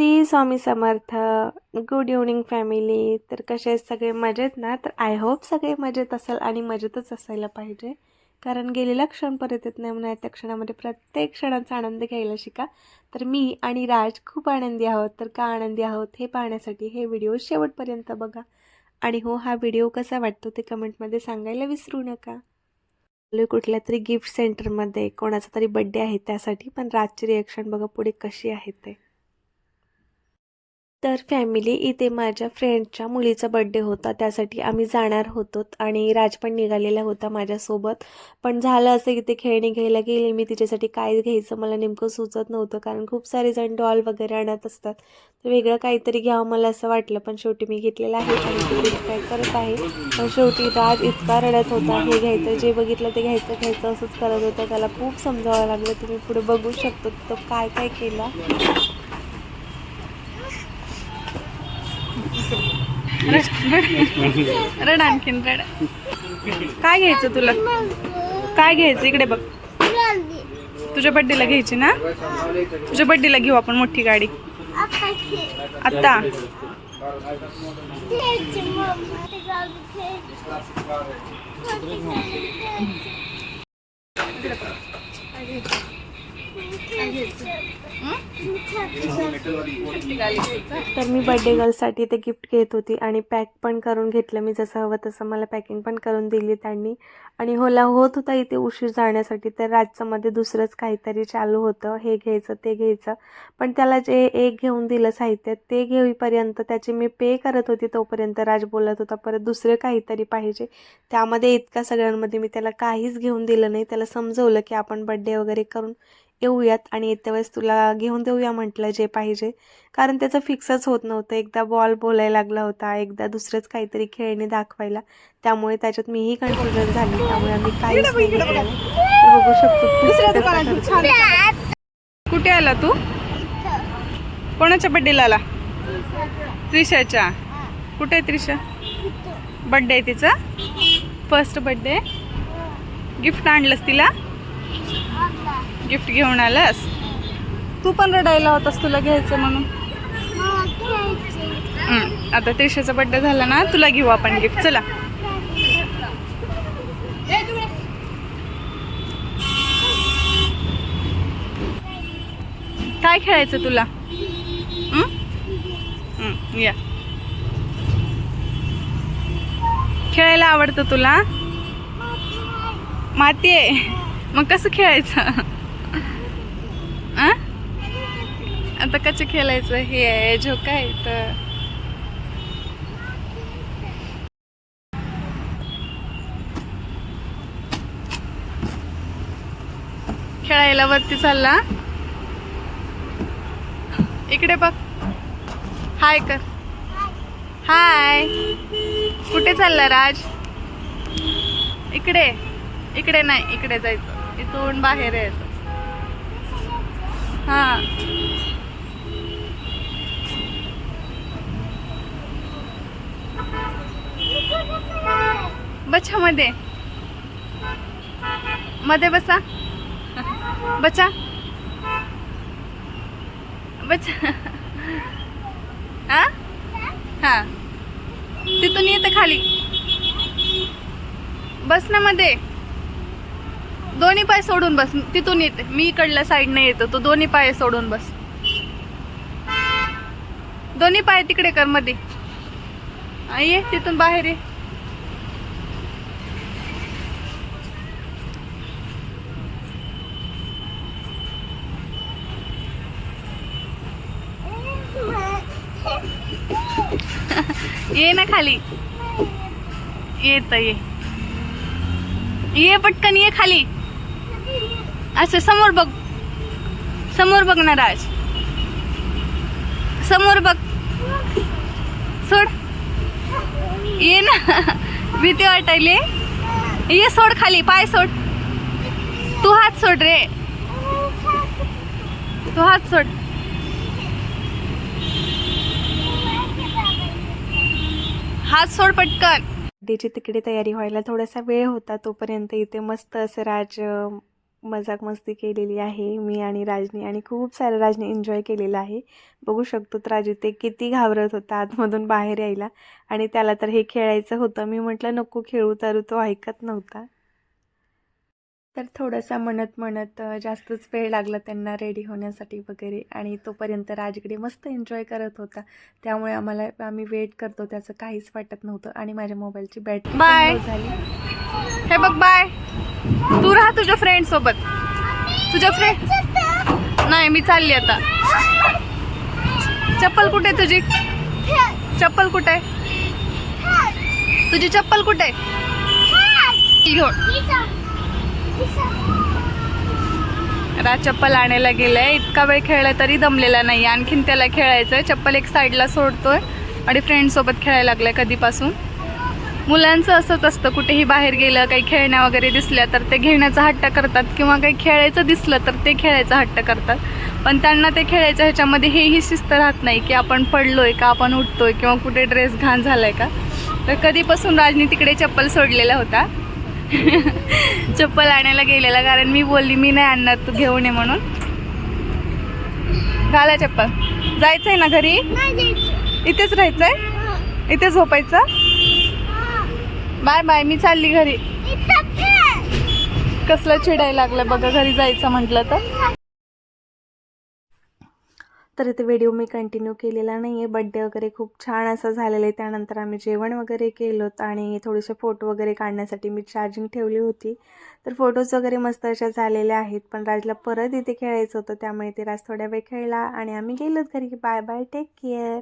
Shri Swami Samarth. Good evening family तर कसे आहेत सगळे? मजेत ना? तर आय होप सगळे मजेत असाल आणि मजेतच असायला पाहिजे. कारण गेलेला क्षण परत येत नाही म्हणून त्या क्षणामध्ये प्रत्येक क्षणाचा आनंद घ्यायला शिका. तर मी आणि राज खूप आनंदी आहोत. तर का आनंदी आहोत हे पाहण्यासाठी हे व्हिडिओ शेवटपर्यंत बघा. आणि हो हा व्हिडिओ कसा वाटतो ते कमेंटमध्ये सांगायला विसरू नका. कुठल्या तरी गिफ्ट सेंटरमध्ये कोणाचा तरी बड्डे आहे त्यासाठी. पण राजची रिॲक्शन बघा पुढे कशी आहे ते. तर फॅमिली इथे माझ्या फ्रेंडच्या मुलीचा बड्डे होता. त्यासाठी आम्ही जाणार होतो आणि राज पण निघालेला होता माझ्यासोबत. पण झालं असं की ते खेळणी घ्यायला गेले. मी तिच्यासाठी काय घ्यायचं मला नेमकं सुचत नव्हतं कारण खूप सारे जण डॉल वगैरे आणत असतात. तर वेगळं काहीतरी घ्यावं मला असं वाटलं. पण शेवटी मी घेतलेलं आहे आणि ते काय करत आहे. पण शेवटी राज इतका रडत होता. हे घ्यायचं जे बघितलं ते घ्यायचं घ्यायचं असंच करत होतं. त्याला खूप समजावं लागलं. तुम्ही पुढे बघू शकतो तो काय काय केला. रड आणखीन रड. काय घ्यायचं तुला? काय घ्यायचं? इकडे बघ. तुझ्या बड्डेला घ्यायची ना? तुझ्या बड्डेला घेऊ आपण मोठी गाडी. आता तर मी बड्डे गर्लसाठी ते गिफ्ट घेत होती आणि पॅक पण करून घेतलं. मी जसं हवं तसं मला पॅकिंग पण करून दिली त्यांनी. आणि होला होत होता इथे उशीर जाण्यासाठी तर राजच्यामध्ये दुसरंच काहीतरी चालू होतं. हे घ्यायचं ते घ्यायचं. पण त्याला जे एक घेऊन दिलं साहित्य ते घेईपर्यंत त्याची मी पे करत होती. तोपर्यंत राज बोलत होता परत दुसरं काहीतरी पाहिजे. त्यामध्ये इतक्या सगळ्यांमध्ये मी त्याला काहीच घेऊन दिलं नाही. त्याला समजवलं की आपण बड्डे वगैरे करून येऊयात आणि येत्या वेळेस तुला घेऊन देऊया म्हटलं जे पाहिजे. कारण त्याचं फिक्सच होत नव्हतं. एकदा बॉल बोलायला लागला होता. एकदा दुसरंच काहीतरी खेळणी दाखवायला. त्यामुळे त्याच्यात मीही कन्फ्युजन झाली. त्यामुळे आम्ही काहीच नाही बघू. शकतो. कुठे आला तू? कोणाच्या बड्डेला आला त्रिशाच्या. कुठे आहे त्रिशा? बड्डे आहे तिचा? फर्स्ट बड्डे गिफ्ट आणलंस तिला? गिफ्ट घेऊन आलास? तू पण रडायला होतास तुला घ्यायचं म्हणून. आता त्रिशाचा बड्डे झाला ना तुला घेऊ आपण गिफ्ट चला. काय खेळायचं तुला? या. खेळायला आवडतं तुला? माती आहे. मग कसं खेळायचं? आता कसं खेळायचं हे आहे झोका आहे तर खेळायला वरती चालला. इकडे बघ. हाय कर. हाय. कुठे चालला राज? इकडे. इकडे नाही इकडे जायचं. इथून बाहेर यायचं. हा. बच्चा मध्ये. मध्ये बसा. बच्चा. बच्चा. हा? हा. तिथून येतं खाली. बस ना मध्ये. दोन्ही पाय सोडून बस. तिथून येते. मी इकडल्या साईडने येतो. तो दोन्ही पाय सोडून बस. दोन्ही पाय तिकडे कर मध्ये. ये तिथून बाहेर ये. ये ना खाली. येत ये. ये पटकन ये खाली. असं समोर बघ. समोर बघ ना राज. समोर बघ. सोड. ये ना. भीती वाटायली. ये सोड खाली. पाय सोड. तू हात सोड रे. तू हात सोड. हात सोड पटकन. बड्डेची तिकडे तयारी व्हायला थोडासा वेळ होता तोपर्यंत इथे मस्त असं राज मजाक मस्ती केलेली आहे. मी आणि राजनी आणि खूप सारं राजनी एन्जॉय केलेलं आहे. बघू शकतो राज राजू ते किती घाबरत होता आतमधून बाहेर यायला. आणि त्याला तर हे खेळायचं होतं. मी म्हटलं नको खेळू तर तो ऐकत नव्हता. तर थोडासा म्हणत म्हणत जास्तच वेळ लागला त्यांना रेडी होण्यासाठी वगैरे आणि तोपर्यंत राजकडे मस्त एन्जॉय करत होता. त्यामुळे आम्हाला आम्ही वेट करतो. त्याचं काहीच वाटत नव्हतं आणि माझ्या मोबाईलची बॅटरी Bye. झाली. हे बघ बाय तू राहा तुझ्या फ्रेंड सोबत. तुझ्या फ्रेंड नाही मी चालली आता. चप्पल कुठे आहे तुझी? चप्पल कुठे? आहे तुझी चप्पल कुठे? आहे घेऊन राज चप्पल आणायला गेलाय. इतका वेळ खेळला तरी दमलेला नाही. आणखीन त्याला खेळायचंय. चप्पल एक साईडला सोडतोय आणि फ्रेंड सोबत खेळायला लागलाय कधीपासून. मुलांचं असंच असतं. कुठेही बाहेर गेलं काही खेळण्या वगैरे दिसल्या तर ते घेण्याचा हट्ट करतात किंवा काही खेळायचं दिसलं तर ते खेळायचा हट्ट करतात. पण त्यांना ते खेळायचं ह्याच्यामध्ये हेही शिस्त राहत नाही की आपण पडलोय का आपण उठतोय किंवा कुठे ड्रेस घाण झालाय का. तर कधीपासून राजनी तिकडे चप्पल सोडलेला होता चप्पल आणायला गेलेला कारण मी बोलली मी नाही आणणार तू घेऊन ये म्हणून. घाला चप्पल. जायचंय ना घरी? इथेच राहायचंय? इथे झोपायचं? बाय बाय मी चालली घरी. कसलं चिडायला लागलं बघा घरी जायचं म्हटलं तर. तर इथे व्हिडिओ मी कंटिन्यू केलेला नाही आहे बड्डे वगैरे खूप छान असं झालेलं आहे. त्यानंतर आम्ही जेवण वगैरे केलं आणि थोडेसे फोटो वगैरे काढण्यासाठी मी चार्जिंग ठेवली होती. तर फोटोज वगैरे मस्त अशा झालेल्या आहेत. पण राजला परत इथे खेळायचं होतं. त्यामुळे ते राज थोड्या वेळ खेळला आणि आम्ही गेलोत घरी. Bye bye take care